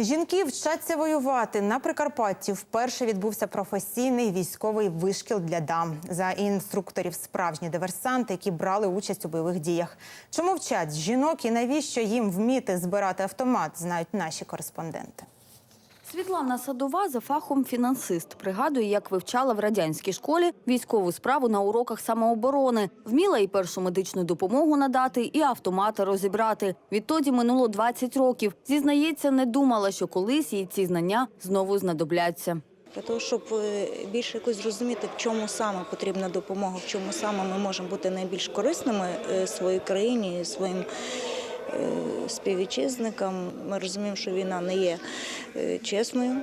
Жінки вчаться воювати на Прикарпатті. Вперше відбувся професійний військовий вишкіл для дам за інструкторів. Справжні диверсанти, які брали участь у бойових діях. Чому вчать жінок і навіщо їм вміти збирати автомат? Знають наші кореспонденти. Світлана Садова за фахом фінансист. Пригадує, як вивчала в радянській школі військову справу на уроках самооборони. Вміла і першу медичну допомогу надати, і автомати розібрати. Відтоді минуло 20 років. Зізнається, не думала, що колись їй ці знання знову знадобляться. Для того, щоб е, більше якось зрозуміти, в чому саме потрібна допомога, в чому саме ми можемо бути найбільш корисними е, своїй країні, своїм співвітчизникам. Ми розуміємо, що війна не є е, чесною,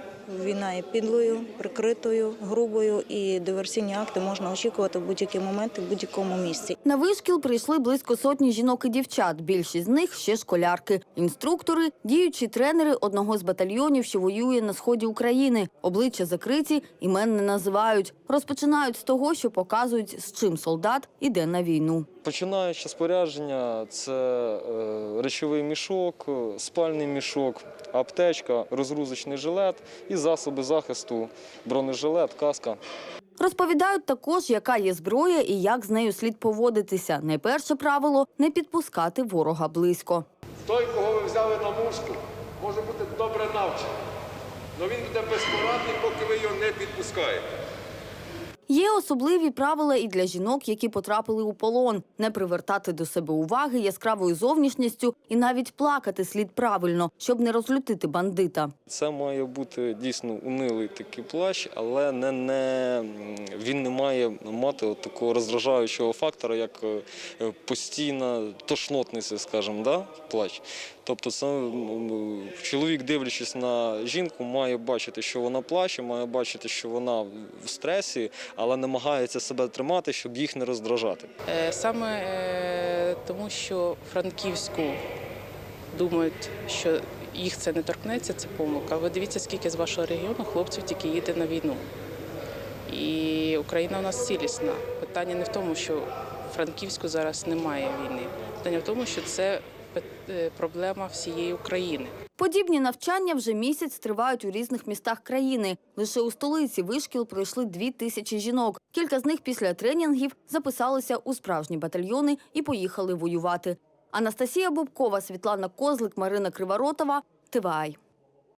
війна є підлою, прикритою, грубою, і диверсійні акти можна очікувати в будь-який момент і в будь-якому місці. На вишкіл прийшли близько сотні жінок і дівчат. Більшість з них ще школярки. Інструктори, діючі тренери одного з батальйонів, що воює на сході України. Обличчя закриті, імен не називають. Розпочинають з того, що показують, з чим солдат іде на війну. Починаючи спорядження, це е, речовий мішок, е, спальний мішок, аптечка, розгрузочний жилет і засоби захисту, бронежилет, каска. Розповідають також, яка є зброя і як з нею слід поводитися. Найперше правило не підпускати ворога близько. Той, кого ви взяли на мушку, може бути добре навчений. Але він буде безпорадний, поки ви його не підпускаєте. Є особливі правила і для жінок, які потрапили у полон: не привертати до себе уваги яскравою зовнішністю і навіть плакати слід правильно, щоб не розлютити бандита. Це має бути дійсно унилий такий плащ, але не, не, він не має мати от такого роздражаючого фактора, як е, постійна тошнотниця, скажімо, да? плащ. Тобто чоловік, дивлячись на жінку, має бачити, що вона плаче, має бачити, що вона в стресі, але намагається себе тримати, щоб їх не роздражати. Е, Саме е, тому, що Франківську думають, що їх це не торкнеться, це помилка. Ви дивіться, скільки з вашого регіону хлопців тільки їде на війну. І Україна у нас цілісна. Питання не в тому, що в Франківську зараз немає війни. Питання в тому, що це проблема всієї України. Подібні навчання вже місяць тривають у різних містах країни. Лише у столиці вишкіл пройшли дві тисячі жінок. Кілька з них після тренінгів записалися у справжні батальйони і поїхали воювати. Анастасія Бубкова, Світлана Козлик, Марина Криворотова. ТВАЙ.